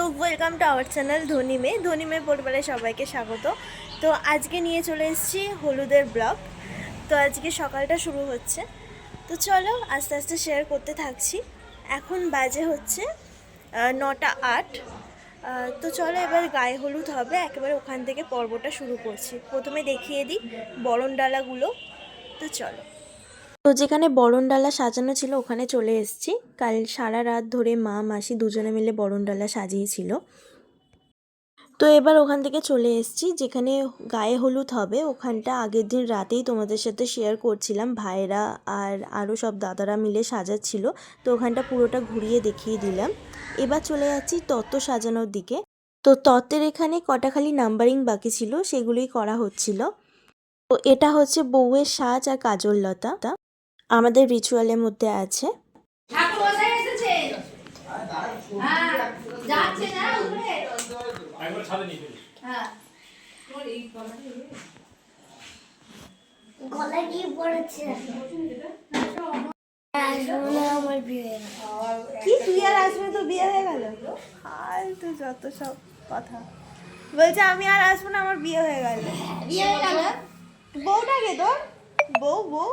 তো welcome to our channel ধনী মেয়ে ধনী মেয়ে পরিবারের সবাইকে স্বাগত। তো আজকে নিয়ে চলে এসেছি হলুদের ব্লগ। তো আজকে সকালটা শুরু হচ্ছে। তো চলো আস্তে আস্তে শেয়ার করতে থাকছি। এখন বাজে হচ্ছে নটা আট। তো চলো এবার গায়ে হলুদ হবে। একেবারে ওখান থেকে পর্বটা শুরু করছি। প্রথমে দেখিয়ে দিই বরণ ডালাগুলো তো চলো। তো যেখানে বরণডালা সাজানো ছিল, ওখানে চলে এসেছি। কাল সারা রাত ধরে মা, মাসি দুজনে মিলে বরণডালা সাজিয়েছিল। তো এবার ওখান থেকে চলে এসেছি, যেখানে গায়ে হলুদ হবে। ওখানটা আগের দিন রাতেই তোমাদের সাথে শেয়ার করছিলাম। ভাইরা আর আরও সব দাদারা মিলে সাজাচ্ছিল। তো ওখানটা পুরোটা ঘুরিয়ে দেখিয়ে দিলাম। এবার চলে যাচ্ছি তত্ত্ব সাজানোর দিকে। তো তত্ত্বের এখানে কটা খালি নাম্বারিং বাকি ছিল, সেগুলোই করা হচ্ছিল। তো এটা হচ্ছে বউয়ের সাজ আর কাজললতা আমাদের রিচুয়ালের মধ্যে আছে। ঠাকুর মশাই এসেছে হ্যাঁ যাচ্ছে না উপরে একবার ছাদে নিয়ে চলে হ্যাঁ। গলায় কি আমার বিয়ে। কি তুই আর আসবে তো বিয়ে হয়ে গেল? আর তো যত সব কথা। বলছে আমি আর আসব না আমার বিয়ে হয়ে গেল। বিয়ে হয়ে গেল? বউটাকে তোর? বউ বউ।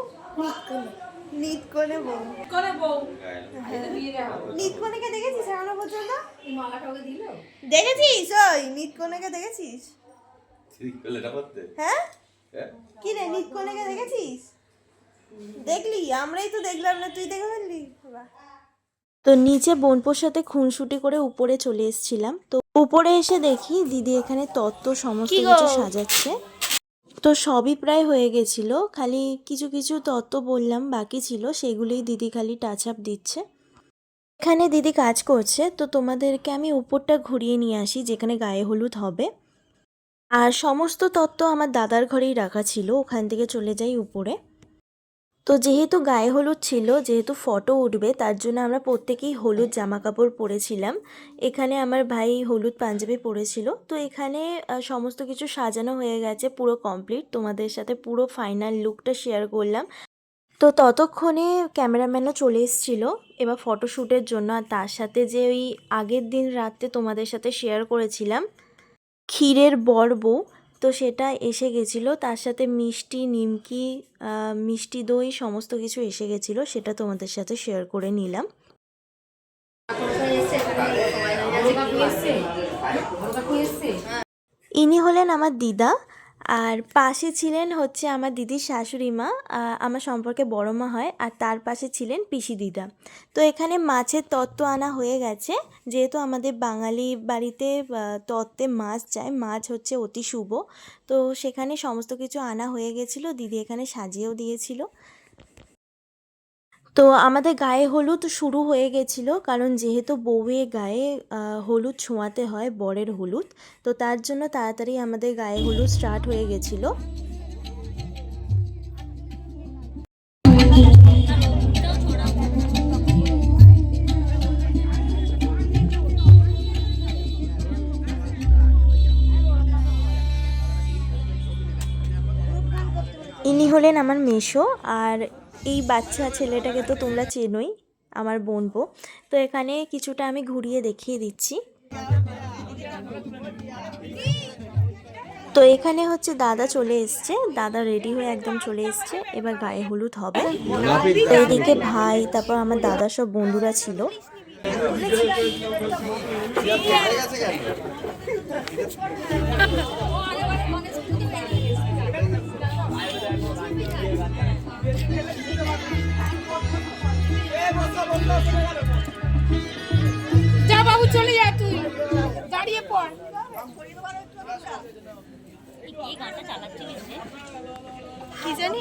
নিত কোনে বউ। করে বউ। নিত কোনেকে দেখেছিস এখনও পর্যন্ত? মালাটা দিল? দেখেছিস? ওই নিত কোনেকে দেখেছিস? হ্যাঁ? হ্যাঁ। কি রে নিত কোনেকে দেখেছিস? দেখলি? আমরাই তো দেখলাম না তুই দেখে ফেললি? তো নিচে বোনপোর সাথে খুনসুটি করে উপরে চলে এসেছিলাম। তো উপরে এসে দেখি দিদি এখানে তত্ত্ব সমস্ত কিছু সাজাচ্ছে। তো সবই প্রায় হয়ে গেছিল। খালি কিছু কিছু তত্ত্ব বললাম, বাকি ছিল, সেগুলোই দিদি খালি টাচ আপ দিচ্ছে। এখানে দিদি কাজ করছে, তো তোমাদেরকে আমি উপরটা ঘুরিয়ে নিয়ে আসি, যেখানে গায়ে হলুদ হবে। আর সমস্ত তত্ত্ব আমার দাদার ঘরেই রাখা ছিল, ওখান থেকে চলে যাই উপরে। তো যেহেতু গায়ে হলুদ ছিল, যেহেতু ফটো উঠবে, তার জন্য আমরা প্রত্যেকেই হলুদ জামা কাপড় পরেছিলাম। এখানে আমার ভাই হলুদ পাঞ্জাবি পরেছিল। তো এখানে সমস্ত কিছু সাজানো হয়ে গেছে পুরো কমপ্লিট তোমাদের সাথে পুরো ফাইনাল লুকটা শেয়ার করলাম। তো ততক্ষণে ক্যামেরাম্যানও চলে এসেছিল এবার ফটোশ্যুটের জন্য। আর তার সাথে যে ওই আগের দিন রাতে তোমাদের সাথে শেয়ার করেছিলাম, ক্ষীরের বর বউ তো সেটা এসে গেছিল। তার সাথে মিষ্টি নিমকি মিষ্টি দই সমস্ত কিছু এসে গেছিল। সেটা তোমাদের সাথে শেয়ার করে নিলাম। এসছে ইনি হলেন আমার দিদা। আর পাশে ছিলেন হচ্ছে আমার দিদির শাশুড়ি মা আমার সম্পর্কে বড় মা হয়, আর তার পাশে ছিলেন পিসি দিদা। তো এখানে মাছের তত্ত্ব আনা হয়ে গেছে, যেহেতু আমাদের বাঙালি বাড়িতে তত্ত্বে মাছ যায় মাছ হচ্ছে অতি শুভ। তো সেখানে সমস্ত কিছু আনা হয়ে গেছিল, দিদি এখানে সাজিয়েও দিয়েছিল। তো আমাদের গায়ে হলুদ শুরু হয়ে গেছিল, কারণ যেহেতু বউয়ে গায়ে হলুদ ছোঁয়াতে হয়, বরের হলুদ, তো তার জন্য তাড়াতাড়ি আমাদের গায়ে হলুদ স্টার্ট হয়ে গেছিল। ইনি হলেন আমার মেশো আর এই বাচ্চা ছেলেটাকে তো তোমরা চেনোই, আমার বোনপো তো এখানে কিছুটা আমি ঘুরিয়ে দেখিয়ে দিচ্ছি। তো এখানে হচ্ছে দাদা চলে এসছে। দাদা রেডি হয়ে একদম চলে এসছে। এবার গায়ে হলুদ হবে। তো এদিকে ভাই, তারপর আমার দাদা সব বন্ধুরা ছিল। যা বাবু চলে যা তুই দাঁড়িয়ে পড় কি জানি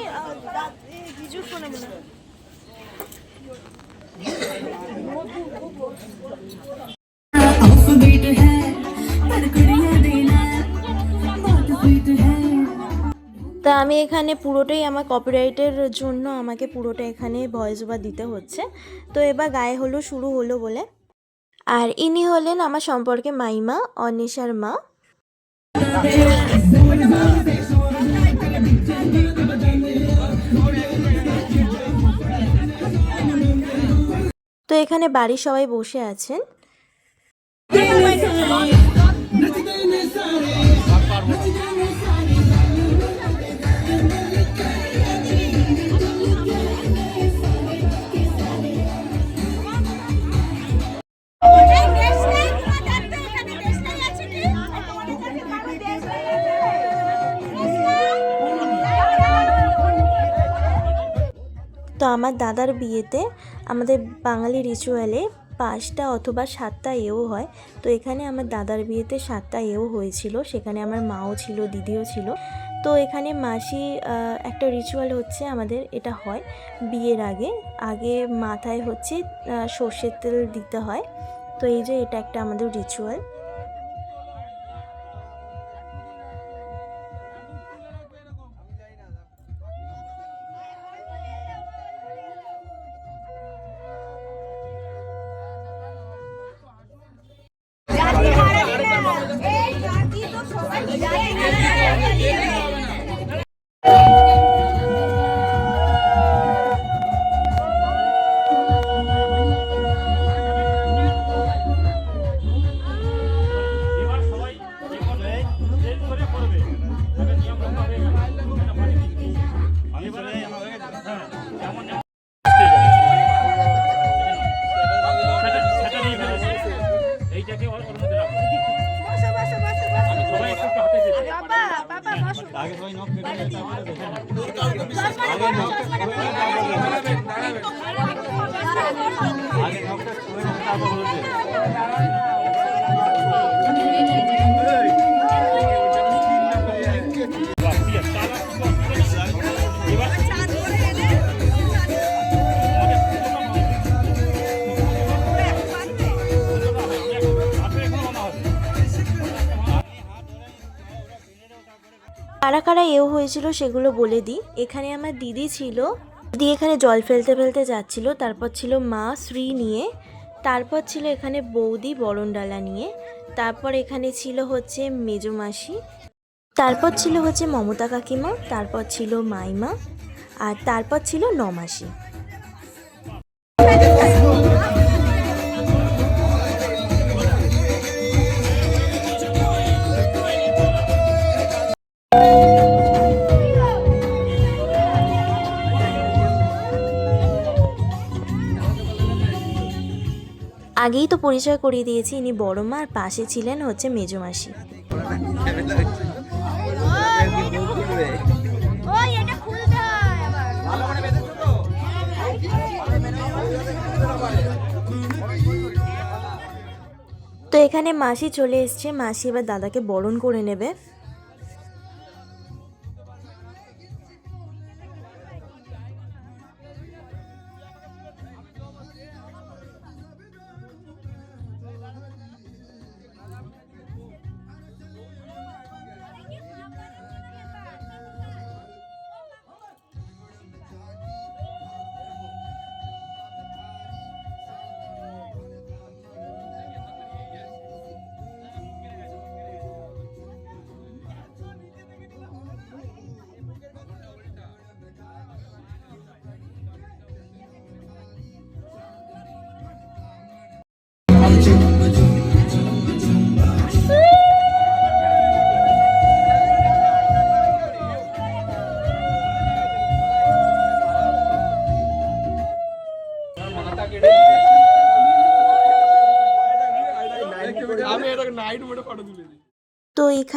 কিছু শোনে মনে হয়। स्वीट है पर कुड़िया তা আমি এখানে পুরোটাই আমার কপিরাইটের জন্য আমাকে পুরোটা এখানে ভয়েস ওভার দিতে হচ্ছে। তো এবার গায়ে হলো শুরু হলো বলে। আর ইনি হলেন আমার সম্পর্কে মাইমা, অনিশার মা। তো এখানে বাড়ির সবাই বসে আছেন। আমার দাদার বিয়েতে আমাদের বাঙালি রিচুয়ালে পাঁচটা অথবা সাতটা এও হয়। তো এখানে আমার দাদার বিয়েতে সাতটা এও হয়েছিল। সেখানে আমার মাও ছিল, দিদিও ছিল। তো এখানে মাসি একটা রিচুয়াল হচ্ছে আমাদের, এটা হয় বিয়ের আগে। আগে মাথায় হচ্ছে সর্ষের তেল দিতে হয়। তো এই যে এটা একটা আমাদের রিচুয়াল বাহ, কারা কারা এও হয়েছিল সেগুলো বলে দিই। এখানে আমার দিদি ছিল, দিদি এখানে জল ফেলতে ফেলতে যাচ্ছিল, তারপর ছিল মা শ্রী নিয়ে, তারপর ছিল এখানে বৌদি, বরণডালা নিয়ে, তারপর এখানে ছিল হচ্ছে মেজো মাসি, তারপর ছিল হচ্ছে মমতা কাকিমা, তারপর ছিল মাইমা, আর তারপর ছিল নমাসি। আগেই তো পরিচয় করিয়ে দিয়েছি, ইনি বড় মা, আর পাশে ছিলেন হচ্ছে মেজো মাসি। ওই এটা খুলতে আবার তো এখানে মাসি চলে এসছে, মাসি এবার দাদাকে বরণ করে নেবে।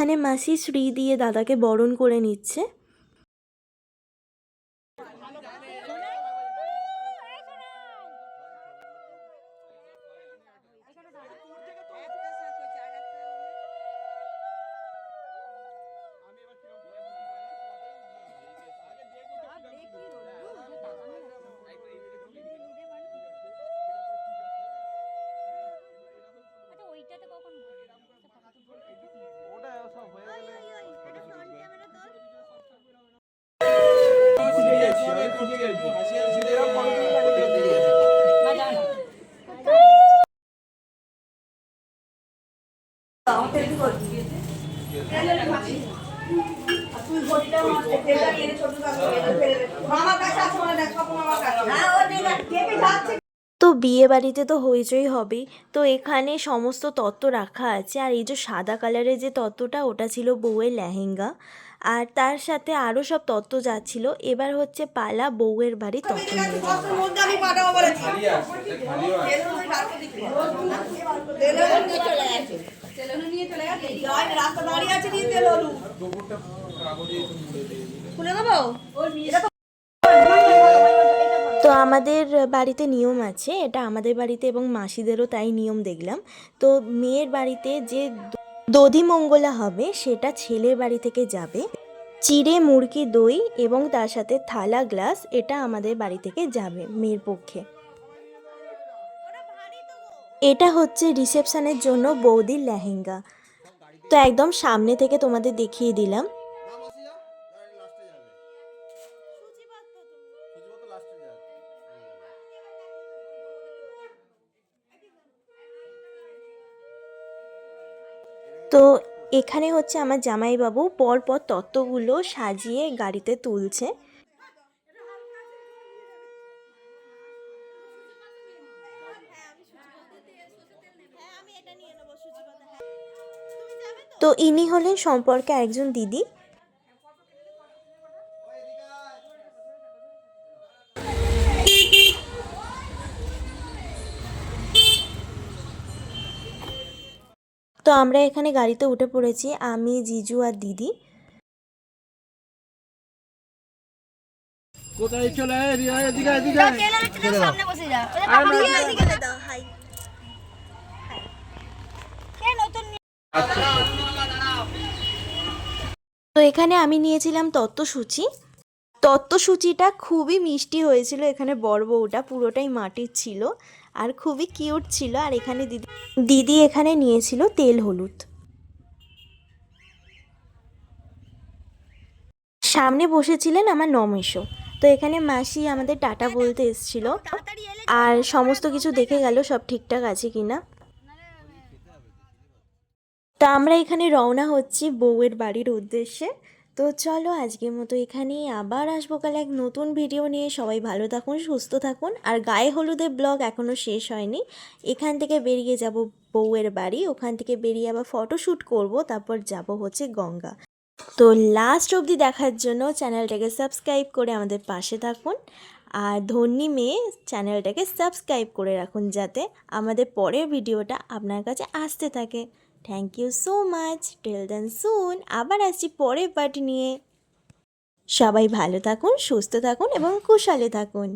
এখানে মাসি শ্রী দিয়ে দাদাকে বরণ করে নিচ্ছে। তো বিয়ে বাড়িতে তো হইচই হবেই। তো এখানে সমস্ত তত্ত্ব রাখা আছে। আর এই যে সাদা কালারের যে তত্ত্বটা, ওটা ছিল বউয়ের লেহেঙ্গা। আর তার সাথে আরও সব তত্ত্ব যাচ্ছিল এবার হচ্ছে পালা বউয়ের বাড়ি তত্ত্ব নিয়ে। তো আমাদের বাড়িতে নিয়ম আছে এটা আমাদের বাড়িতে এবং মাসিদেরও তাই নিয়ম দেখলাম। তো মেয়ের বাড়িতে যে দধি মঙ্গলা হবে, সেটা ছেলের বাড়ি থেকে যাবে। চিড়ে, মুরগি, দই এবং তার সাথে থালা, গ্লাস, এটা আমাদের বাড়ি থেকে যাবে মেয়ের পক্ষে। এটা হচ্ছে রিসেপশনের জন্য বৌদির লেহেঙ্গা। তো একদম সামনে থেকে তোমাদের দেখিয়ে দিলাম। তো এখানে হচ্ছে আমার জামাইবাবু পরপর পর তত্ত্বগুলো সাজিয়ে গাড়িতে তুলছে। তো ইনি হলেন সম্পর্কে একজন দিদি। তো আমরা এখানে গাড়িতে উঠে পড়েছি আমি জিজু আর দিদি। কোথায় চলে রিয়া এদিকে এদিকে সামনে বসে যা হাই। কে নতুন তো এখানে আমি নিয়েছিলাম তত্ত্বসূচি। তত্ত্বসূচিটা খুবই মিষ্টি হয়েছিল এখানে বড় বউটা পুরোটাই মাটির ছিল। আর খুবই কিউট ছিল। আর এখানে দিদি দিদি এখানে নিয়েছিল তেল হলুদ। সামনে বসেছিলেন আমার নমেশও। তো এখানে মাসি আমাদের টাটা বলতে এসেছিল। আর সমস্ত কিছু দেখে গেল সব ঠিকঠাক আছে কিনা। তো আমরা এখানে রওনা হচ্ছি বউয়ের বাড়ির উদ্দেশ্যে। তো চলো আজকের মতো এখানেই আবার আসব কাল এক নতুন ভিডিও নিয়ে। সবাই ভালো থাকুন, সুস্থ থাকুন। আর গায়ে হলুদের ব্লগ এখনও শেষ হয়নি। এখান থেকে বেরিয়ে যাব বউয়ের বাড়ি। ওখান থেকে বেরিয়ে আবার ফটোশ্যুট করব। তারপর যাব হচ্ছে গঙ্গা। তো লাস্ট অবধি দেখার জন্য চ্যানেলটাকে সাবস্ক্রাইব করে আমাদের পাশে থাকুন। আর ধন্যী মেয়ে চ্যানেলটাকে সাবস্ক্রাইব করে রাখুন যাতে আমাদের পরের ভিডিওটা আপনার কাছে আসতে থাকে। Thank you so much till then soon আবার আসছি পরের পার্ট নিয়ে। সবাই ভালো থাকুন, সুস্থ থাকুন এবং কুশলে থাকুন।